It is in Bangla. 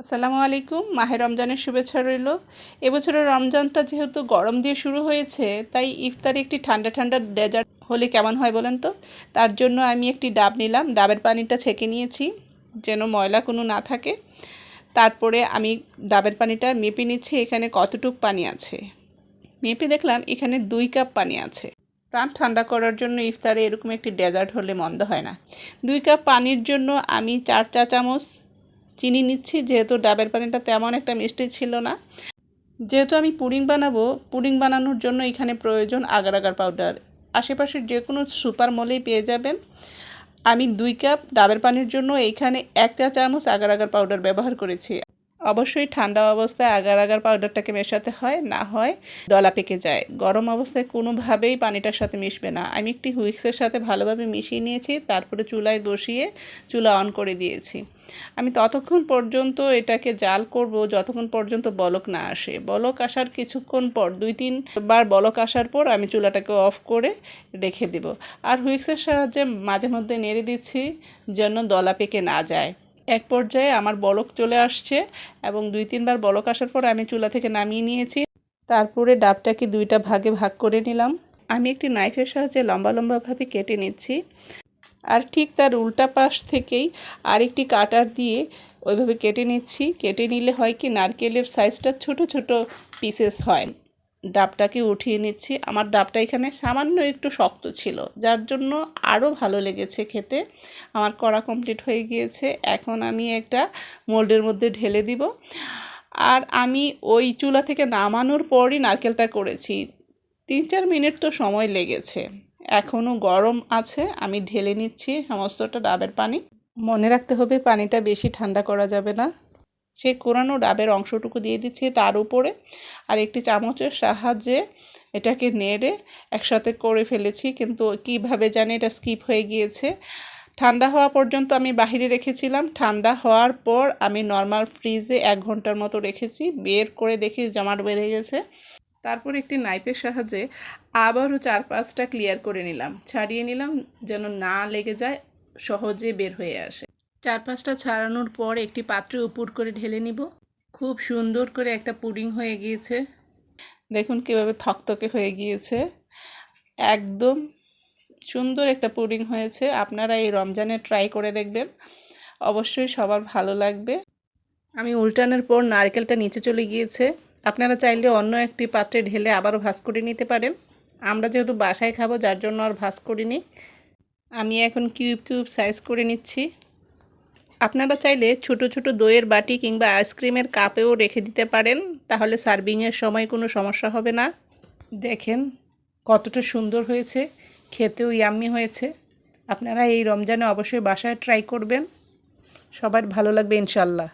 আসসালামু আলাইকুম। মাহে রমজানের শুভেচ্ছা রইল। এবছরের রমজানটা যেহেতু গরম দিয়ে শুরু হয়েছে, তাই ইফতারে একটি ঠান্ডা ঠান্ডা ডেজার্ট হলে কেমন হয় বলেন তো? তার জন্য আমি একটি ডাব নিলাম। ডাবের পানিটা ছেঁকে নিয়েছি যেন ময়লা কোনো না থাকে। তারপরে আমি ডাবের পানিটা মেপে নিচ্ছি, এখানে কতটুক পানি আছে। মেপে দেখলাম এখানে দুই কাপ পানি আছে। প্রাণ ঠান্ডা করার জন্য ইফতারে এরকম একটি ডেজার্ট হলে মন্দ হয় না। দুই কাপ পানির জন্য আমি চার চা চামচ চিনি নিচ্ছি, যেহেতু ডাবের পানিটা তেমন একটা মিষ্টি ছিল না। যেহেতু আমি পুডিং বানাবো, পুডিং বানানোর জন্য এখানে প্রয়োজন আগার আগার পাউডার। আশেপাশের যে কোনো সুপার মলেই পেয়ে যাবেন। আমি দুই কাপ ডাবের পানির জন্য এইখানে এক চা চামচ আগার আগার পাউডার ব্যবহার করেছি। অবশ্যই ঠান্ডা অবস্থায় আগার আগার পাউডারটাকে মেশাতে হয়, না হয় দলা পেকে যায়। গরম অবস্থায় কোনোভাবেই পানিটার সাথে মিশবে না। আমি একটি হুইক্সের সাথে ভালোভাবে মিশিয়ে নিয়েছি, তারপরে চুলায় বসিয়ে চুলা অন করে দিয়েছি। আমি ততক্ষণ পর্যন্ত এটাকে জাল করব, যতক্ষণ পর্যন্ত বলক না আসে। বলক আসার কিছুক্ষণ পর, দুই তিনবার বলক আসার পর আমি চুলাটাকে অফ করে রেখে দেব। আর হুইক্সের সাহায্যে মাঝে মধ্যে নেড়ে দিচ্ছি যেন দলা পেকে না যায়। এক পর্যায়ে আমার বলক চলে আসছে এবং দুই তিনবার বলক আসার পর আমি চুলা থেকে নামিয়ে নিয়েছি। তারপরে ডাবটাকে দুইটা ভাগে ভাগ করে নিলাম। আমি একটি নাইফের সাহায্যে লম্বা লম্বাভাবে কেটে নিচ্ছি। আর ঠিক তার উল্টা পাশ থেকেই আরেকটি কাটার দিয়ে ওইভাবে কেটে নিচ্ছি। কেটে নিলে হয় কি, নারকেলের সাইজটা ছোট ছোট পিসেস হয়। ডাবটাকে উঠিয়ে নিচ্ছি। আমার ডাবটা এখানে সামান্য একটু শক্ত ছিল, যার জন্য আরও ভালো লেগেছে খেতে। আমার কড়া কমপ্লিট হয়ে গিয়েছে। এখন আমি একটা মোল্ডের মধ্যে ঢেলে দিব। আর আমি ওই চুলা থেকে নামানোর পরই নারকেলটা করেছি। তিন চার মিনিট তো সময় লেগেছে। এখনও গরম আছে, আমি ঢেলে নিচ্ছি সমস্তটা ডাবের পানি। মনে রাখতে হবে পানিটা বেশি ঠান্ডা করা যাবে না। সেই কোরানো ডাবের অংশটুকু দিয়ে দিচ্ছি তার উপরে আর একটি চামচের সাহায্যে এটাকে নেড়ে একসাথে করে ফেলেছি, কিন্তু কীভাবে জানি এটা স্কিপ হয়ে গিয়েছে। ঠান্ডা হওয়া পর্যন্ত আমি বাহিরে রেখেছিলাম। ঠান্ডা হওয়ার পর আমি নর্মাল ফ্রিজে এক ঘণ্টার মতো রেখেছি। বের করে দেখি জমাট বেঁধে গেছে। তারপর একটি নাইফের সাহায্যে আবারও চার পাঁচটা ক্লিয়ার করে নিলাম। ছাড়িয়ে নিলাম যেন না লেগে যায়, সহজে বের হয়ে আসে। চার পাঁচটা ছাড়ানোর পর একটি পাত্রে উপর করে ঢেলে নিব। খুব সুন্দর করে একটা পুডিং হয়ে গিয়েছে। দেখুন কীভাবে থকথকে হয়ে গিয়েছে। একদম সুন্দর একটা পুডিং হয়েছে। আপনারা এই রমজানে ট্রাই করে দেখবেন। অবশ্যই সবার ভালো লাগবে। আমি উল্টানোর পর নারকেলটা নিচে চলে গিয়েছে। আপনারা চাইলে অন্য একটি পাত্রে ঢেলে আবারও ভাজ করে নিতে পারেন। আমরা যেহেতু বাসায় খাব, যার জন্য আর ভাজ করিনি। আমি এখন কিউব কিউব সাইজ করে নিচ্ছি। আপনারা চাইলে ছোট ছোট দইয়ের বাটি কিংবা আইসক্রিমের কাপেও রেখে দিতে পারেন, তাহলে সার্ভিংয়ের সময় কোনো সমস্যা হবে না। দেখেন কতটা সুন্দর হয়েছে, খেতেও ইয়াম্মি হয়েছে। আপনারা এই রমজানে অবশ্যই বাসায় ট্রাই করবেন। সবার ভালো লাগবে ইনশাল্লাহ